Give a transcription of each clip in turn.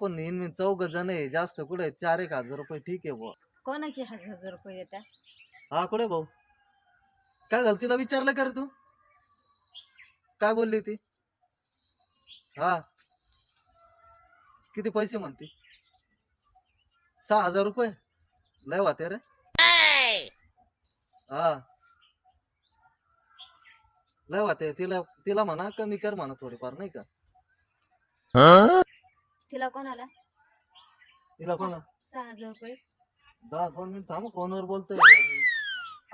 पण नेहमी चौघ जण आहे. जास्त कुठे चार एक हजार रुपये ठीक आहे बुवा. कोणाचे हजार हजार रुपये देता हा कुठे भाऊ? काय झालं? तिला विचारलं का रे तू? काय बोलली ती? हा. किती पैसे म्हणते? सहा हजार रुपये? लय वाते रे. हा. लय वाते. तिला तिला म्हणा कमी कर म्हणा थोडीफार नाही का? तिला कोणाला? तिला कोणा सहा हजार रुपये. दहा दोन मिनिट थांब फोनवर बोलतोय.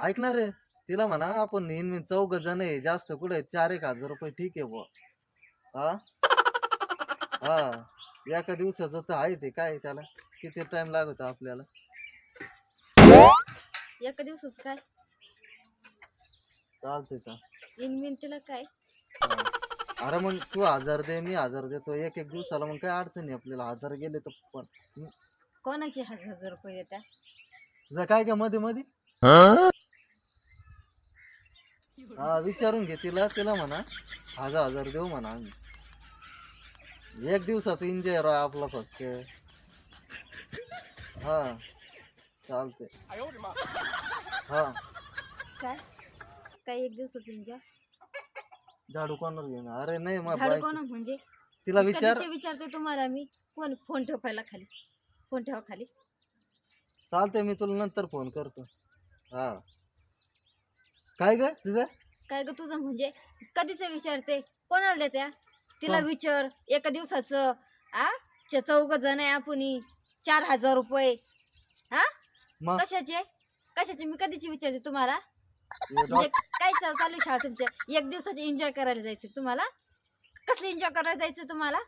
ऐकणार रे तिला म्हणा आपण नेहमी चौघ जण आहे जास्त कुठे चार एक हजार रुपये ठीक आहे बुवा. हा? हा. एका दिवसाचं तर आहे ते काय त्याला? किती टाइम लागत आपल्याला? एका दिवसाच काय? चालतंय का इन तिला काय? हा. अरे मग तू हजार दे मी हजार देतो. एक एक दिवसाला मग काय अडचण आहे आपल्याला. हजार गेले तर पण. कोणाचे हजार हजार रुपये देता तुझं काय का मध्ये मध्ये हा विचारून घे तिला. तिला म्हणा हजार हजार देऊ म्हणा आम्ही. एक दिवसाचं एन्जॉय राह आपला फक्त. हा चालते हा. काय काय एक दिवसाच एन्जॉय झाडू कोणावर घेऊन अरे नाही मग झाडू बायको- कोण म्हणजे? तिला विचार. कधीचे विचारते तुम्हाला मी? कोण? फोन ठेव पहिला खाली. फोन ठेवा खाली. चालते मी तुला नंतर फोन करतो. हा. काय ग तुझं? काय ग तुझं म्हणजे? कधीच विचारते? कोणाला देत्या? तिला कोण? विचार. एका दिवसाचं. आ? चौघ जण आहे आपण. चार हजार रुपये. हा? मग? कशाचे? कशाचे? मी कधीची विचारते तुम्हाला? म्हणजे काय चाल- चालू आहे शाळा तुमच्या? एक दिवसाचे एन्जॉय करायला जायचं तुम्हाला? कसलं एन्जॉय करायला जायचं तुम्हाला?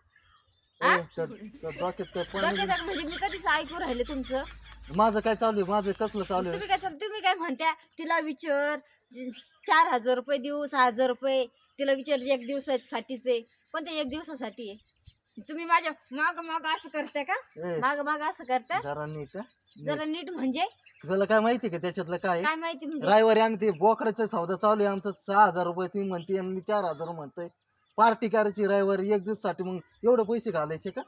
डोक्यात म्हणजे मी कधीच ऐकू राहिले तुमचं. माझं काय चालू आहे? माझं कसलं चालू आहे? तुम्ही काय सांग- तुम्ही काय म्हणत्या? तिला विचार. ज- चार हजार रुपये देऊ सहा हजार रुपये. तिला विचार एक दिवसासाठीचे. पण ते एक दिवसासाठी आहे. तुम्ही माझ्या माग माग असं करताय का? ए, माग माग असं करता जरा नीट. जरा नीट म्हणजे? तुला काय माहिती का त्याच्यातलं काय? काय माहिती म्हणजे? रविवारी आम्ही ते बोकडाचा सौदा चालू आहे. आमचं सहा हजार रुपये तुम्ही म्हणते आणि मी चार हजार म्हणतोय. पार्टी करायची रविवारी एक दिवसासाठी मग एवढे पैसे घालायचे का?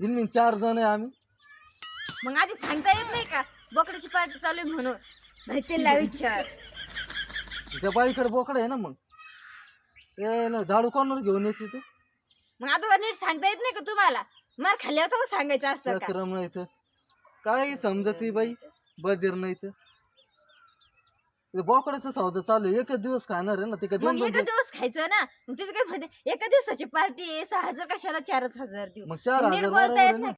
मी चार जण आहे आम्ही. मग आधी सांगता येत नाही का? बोकडाची पार्टी चालू आहे म्हणून. नाही तिला विचार. त्या बाईकडे बोकड आहे ना मग. ते ना झाडू कोणावर घेऊन येते ते? मग आता नीट सांगता येत नाही का तुम्हाला? मार खाल्ल्यावर तर सांगायचं असतं का? नाही तर काय समजती बाई. बधीर नाही तर बोकडाचा सौदा चालू आहे. एकच दिवस खाणार आहे ना ते काय दोन मग दोन एका दिवस दिवस खायचं ना? मग तुम्ही काय म्हणते एका दिवसाची पार्टी आहे सहा हजार कशाला चारच हजार देऊ? मग चार नीट हजार बोलता बरोबर येत आहे ना. नाही